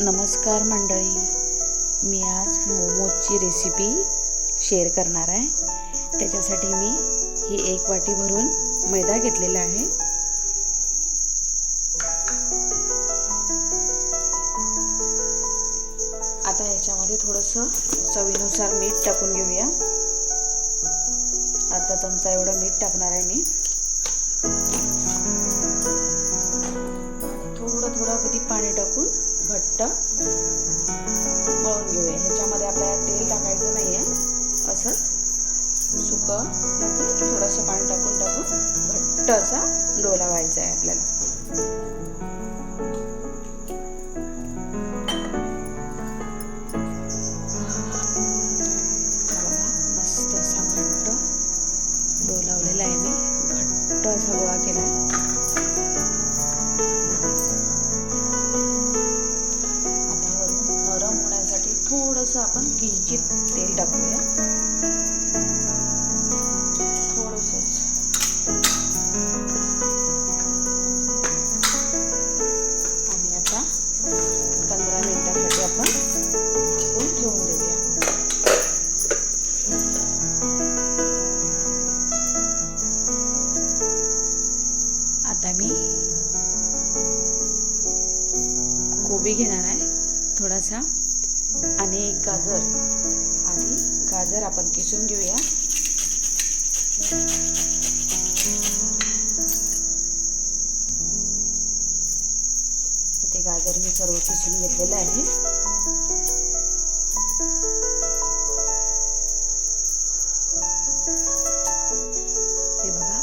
नमस्कार मंडळी. मी आज मोमोजची रेसिपी शेअर करणार आहे. त्याच्यासाठी मी ही एक वाटी भरून मैदा घेतलेला आहे. आता ह्याच्यामध्ये थोडंसं चवीनुसार मीठ टाकून घेऊया. आता चमचा एवढं मीठ टाकणार आहे मी. थोडं थोडं अगदी पाणी टाकून घट्ट मळून घेऊया. ह्याच्यामध्ये आपल्याला तेल टाकायचं नाही आहे असंच सुकं म्हणजे थोडंसं पाणी टाकून टाकून घट्ट असा डोला व्हायचा आहे आपल्याला. आपण किंचित तेल टाकूया. थोडंसंच. आणि आता पंधरा मिनिटासाठी आपण झाकून ठेवून देऊया. आता मी कोबी घेणार आहे. थोडासा आणि एक गाजर. आणि गाजर आपण किसून घेऊया. इथे गाजर मी सर्व किसून घेतलेलं आहे. हे बघा.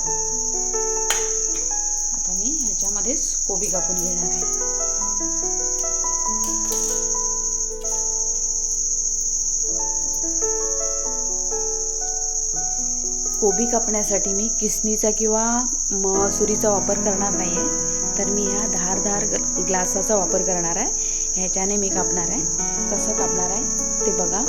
आता मी ह्याच्यामध्येच कोबी कापून घेणार कोबी कापण्यासाठी मी किसनीचा किंवा मसुरीचा वापर करणार नाही आहे तर मी ह्या धारधार ग्लासाचा वापर करणार आहे. ह्याच्याने मी कापणार आहे. कसं कापणार आहे ते बघा.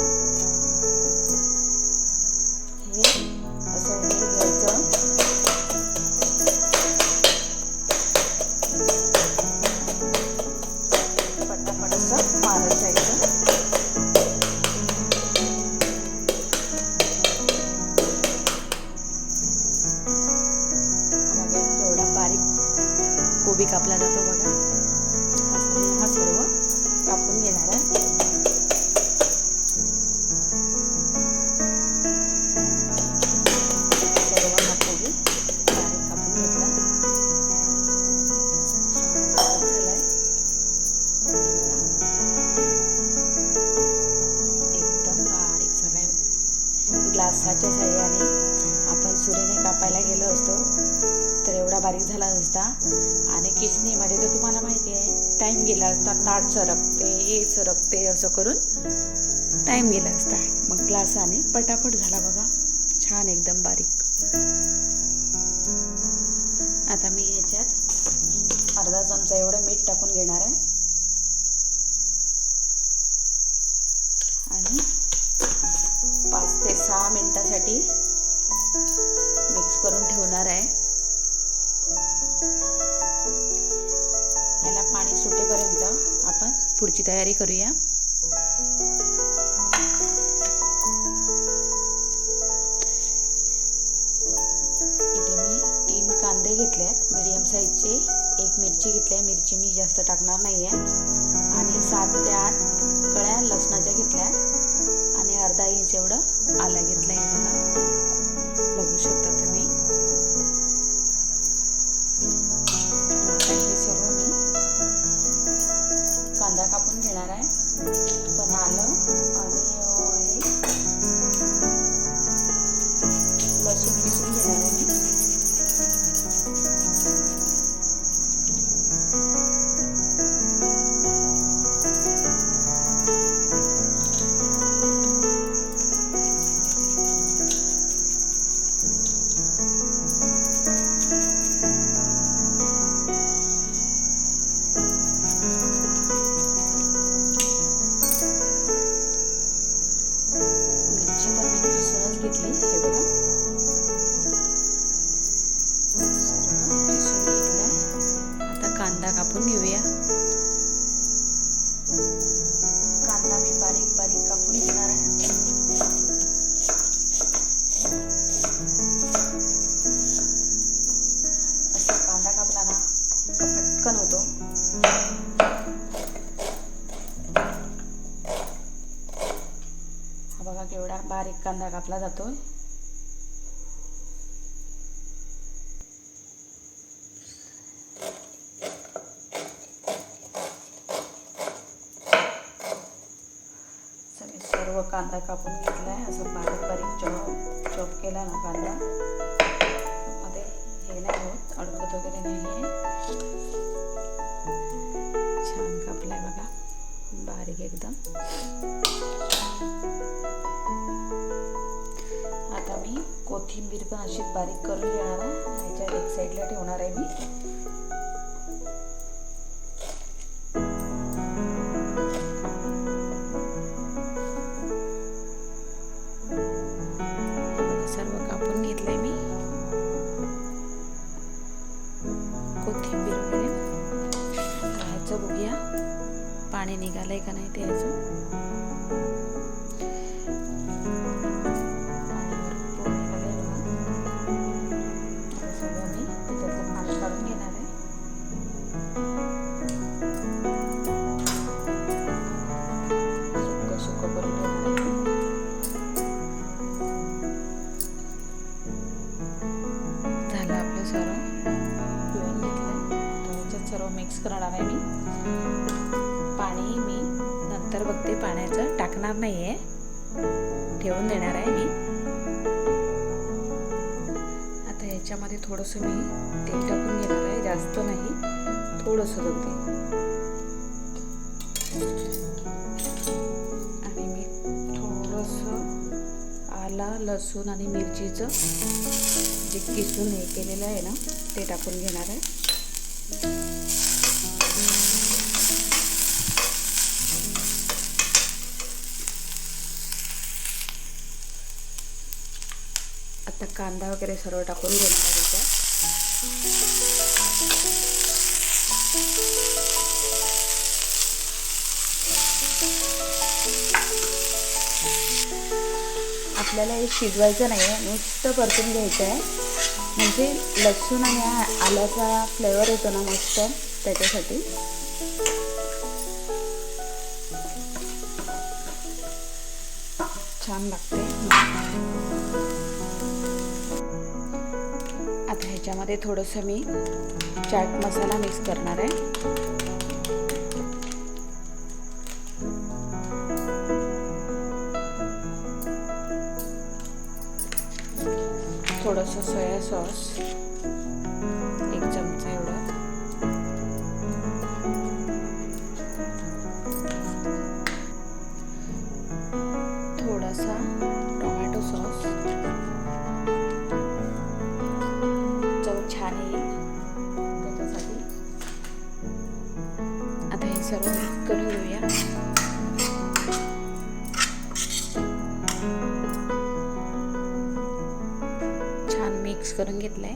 ग्लासाच्या सहाय्याने आपण सुरीने कापायला गेलो असतो तर एवढा बारीक झाला नसता. आणि किसणीमध्ये तर तुम्हाला माहिती आहे टाईम गेला असता ताट सरकते हे सरकते असं करून टाईम गेला असता. मग ग्लासाने पटापट झाला बघा. छान एकदम बारीक. आता मी ह्याच्यात अर्धा चमचा एवढं मीठ टाकून घेणार आहे. आणि पाच ते सहा मिनटासाठी मिक्स करून ठेवणार आहे. याला पाणी सुटेपर्यंत आपण पुढची तयारी करूया. इथे मी तीन कांदे घेतले आहेत मिडियम साईजचे एक मिरची घेतली आहे. मिरची मी जास्त टाकणार नाही आहे आणि सात ते आठ आला घेतलं आहे बघा. कांदा कापला जातो. सर्व कांदा कापून घेतलाय. असं बारीक बारीक चॉप चॉप केला ना कांदा. मध्ये हे नाही होत अडकत वगैरे नाही आहे छान कापलाय बारीक एकदम. आता मी कोथिंबीर पण अशीच बारीक करून घेणार आहे. ह्याच्या एक साईडला ठेवणार आहे मी. मिक्स करणार आहे मी. पाणी मी नंतर बघते पाण्याचं टाकणार नाही आहे ठेवून देणार आहे मी. आता याच्यामध्ये थोडंसं मी तेल टाकून घेणार आहे जास्त नाही थोडंसं बघते. आणि मी थोडंसं आला लसूण आणि मिरचीचं जे किसून हे केलेलं आहे ना ते टाकून घेणार आहे आता कांदा वगैरे सर्व टाकून घेणार आहे त्याच्यात आपल्याला हे शिजवायचं नाही आहे नुसतं परतून घ्यायचं आहे. म्हणजे लसूण आणि आल्याचा फ्लेवर येतो ना मस्त त्याच्यासाठी. छान लागते आता थोडंसं मी चाट मसाला मिक्स करणार आहे. थोडंसं सोया सॉस मिक्स करून घेतलंय.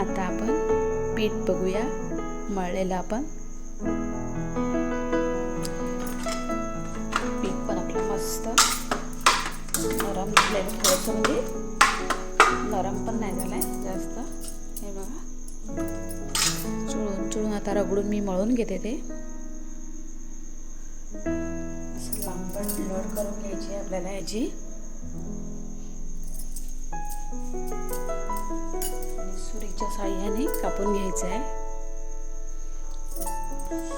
आता आपण पीठ बघूया. मळलेलं आपण. पीठ पण आपलं मस्त. नरम झालेलं थोडंसं म्हणजे. नरम पण नाही झालंय जास्त. हे बघा. चुळून चुळून आता रगडून मी मळून घेते ते. असं लांबट लोड करून घ्यायची आहे आपल्याला याची आणि सुरीच्या साह्याने कापून घ्यायचं आहे.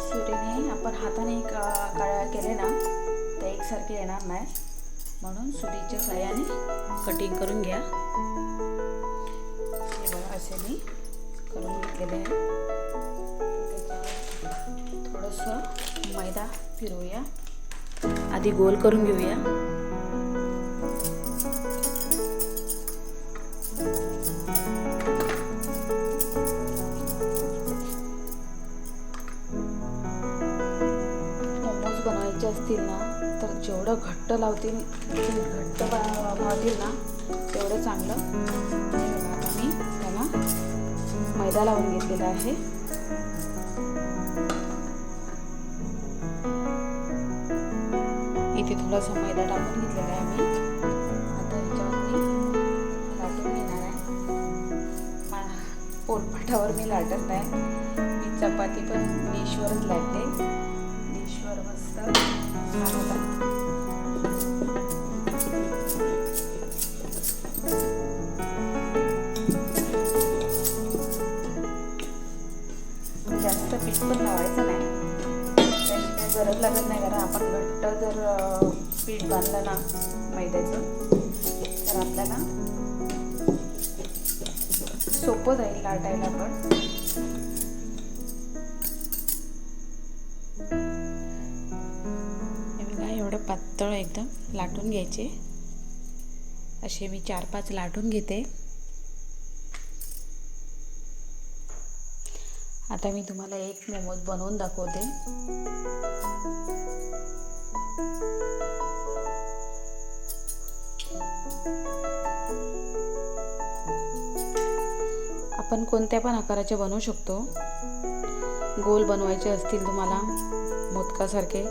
सुरीने आपण हाताने का केले ना तर एकसारखे येणार नाही. म्हणून सुरीच्या साह्याने कटिंग करून घ्या. हे बघा असे मी करून घेतलेले आहे. थोडंसं मैदा फिरवूया. आधी गोल करून घेऊया. जेवढं घट्ट लावतील ते घट्ट बा- ना तेवढं चांगलं आता मी त्याला मैदा लावून घेतलेला आहे. इथे थोडासा मैदा टाकून घेतलेला आहे मी आता ह्याच्यावर मी लाटून घेणार आहे. मा- मी लाटत आहे मी चपाती पण डिशवरच लाटते. डिशवर मस्त छान होतात लागत नाही कारण आपण घट्ट जर पीठ बांधलं ना मैद्याचं तर आपल्याला सोपं जाईल लाटायला पण. एवढं पातळ एकदम लाटून घ्यायचे. असे मी चार पाच लाटून घेते. आता मी तुम्हाला एक मोमोज बनवून दाखवते. आपण कोणत्या पण आकाराचे बनवू शकतो. गोल बनवायचे असतील तुम्हाला मोदकासारखे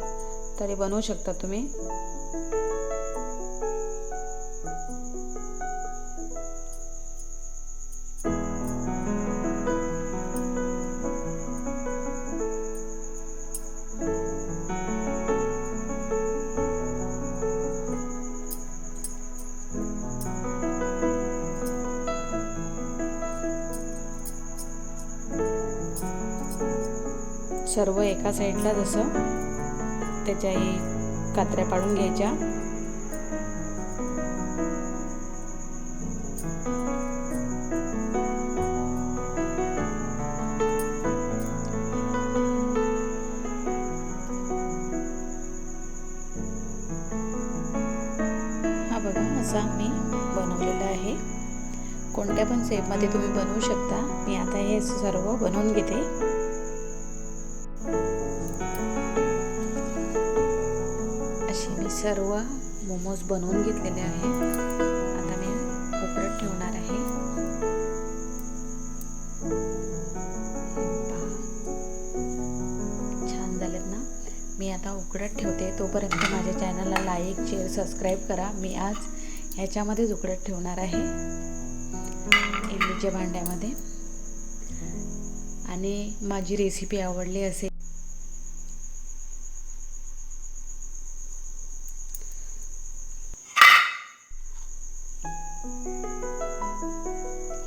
तरी बनवू शकता तुम्ही. सर्व एका साईडला जसं त्याच्याही कात्र्या पाडून घ्यायच्या. मी बनवलेलं आहे. कोणत्या पण शेपमध्ये तुम्ही बनवू शकता. मी आता हे सर्व बनवून घेते. असे मी सर्व मोमोज बनवून घेतलेले आहे. आता मी उकडत ठेवणार आहे. छान झालेत ना? मी आता उकडत ठेवते. तोपर्यंत माझ्या चॅनलला लाईक शेअर सबस्क्राईब करा. मी आज ह्याच्यामध्येच उकडत ठेवणार आहे. इडलीच्या भांड्यामध्ये. आणि माझी रेसिपी आवडली असेल.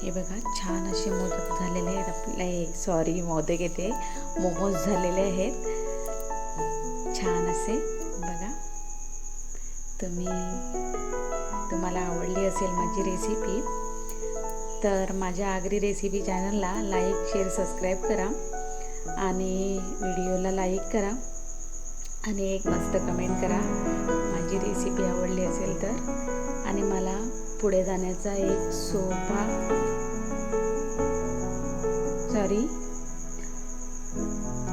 हे बघा छान असे मोदक झालेले आहेत आपले. सॉरी मोदक येते. मोमोज झालेले आहेत. छान असे. बघा. तुम्ही तुम्हाला आवडली असेल माझी रेसिपी तर माझ्या आगरी रेसिपी चॅनलला लाईक शेअर सबस्क्राईब करा आणि व्हिडिओला लाईक करा आणि एक मस्त कमेंट करा माझी रेसिपी आवडली असेल तर. आणि मला पुढे जाण्याचा एक सोपा सॉरी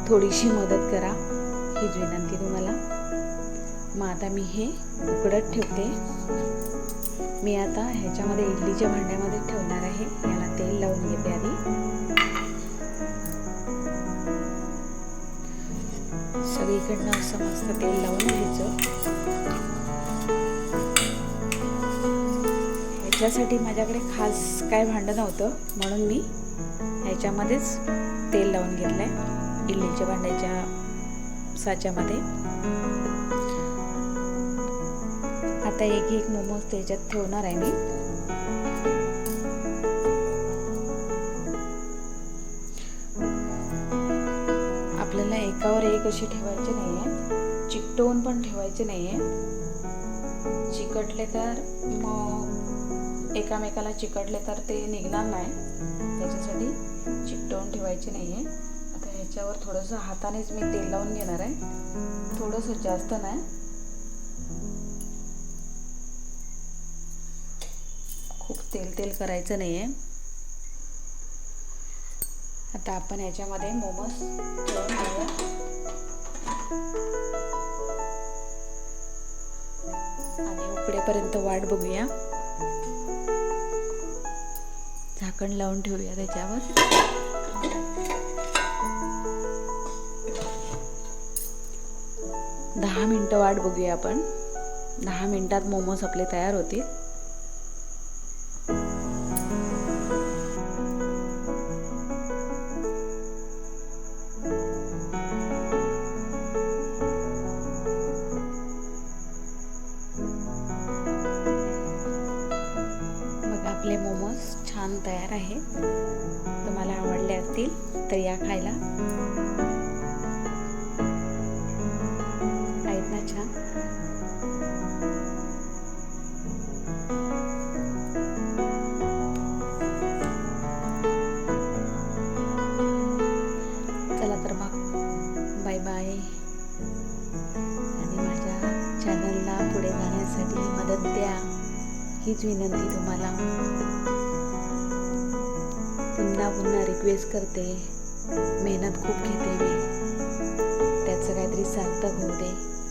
थोडीशी मदत करा हीच विनंती तुम्हाला. मग आता मी हे उकडत ठेवते. मी आता ह्याच्यामध्ये इडलीच्या भांड्यामध्ये ठेवणार आहे. याला तेल लावून घेते आधी. सगळीकडनं असं मस्त तेल लावून घ्यायचं. ह्याच्यासाठी माझ्याकडे खास काय भांडं नव्हतं म्हणून मी ह्याच्यामध्येच तेल लावून घेतलं आहे इडलीच्या भांड्याच्या साच्यामध्ये. आता एक एक मोमोज त्याच्यात ठेवणार आहे मी. आपल्याला एकावर एक असे ठेवायचे नाही आहे चिकटवून पण ठेवायचे नाही आहे चिकटले तर मग एकामेकाला चिकटले तर ते निघणार नाही. त्याच्यासाठी चिकटवून ठेवायचे नाही आहे आता ह्याच्यावर थोडंसं हातानेच मी तेल लावून घेणार आहे. थोडंसं जास्त नाही. तेल तेल करायचं नाही आहे आता आपण याच्यामध्ये मोमोज ठेवून आणि उकडेपर्यंत वाट बघूया. झाकण लावून ठेवूया त्याच्यावर. दहा मिनटं वाट बघूया आपण. दहा मिनिटात मोमोज आपले तयार होतील. आहे. तुम्हाला आवडले असतील तर या खायला. आहेत ना छान. चला तर मग. Bye bye. आणि माझ्या चॅनलला पुढे जाण्यासाठी मदत द्या. हीच विनंती तुम्हाला. पुन्हा पुन्हा रिक्वेस्ट करते. मेहनत खूप घेते मी. त्याचं काहीतरी सार्थक होऊ दे.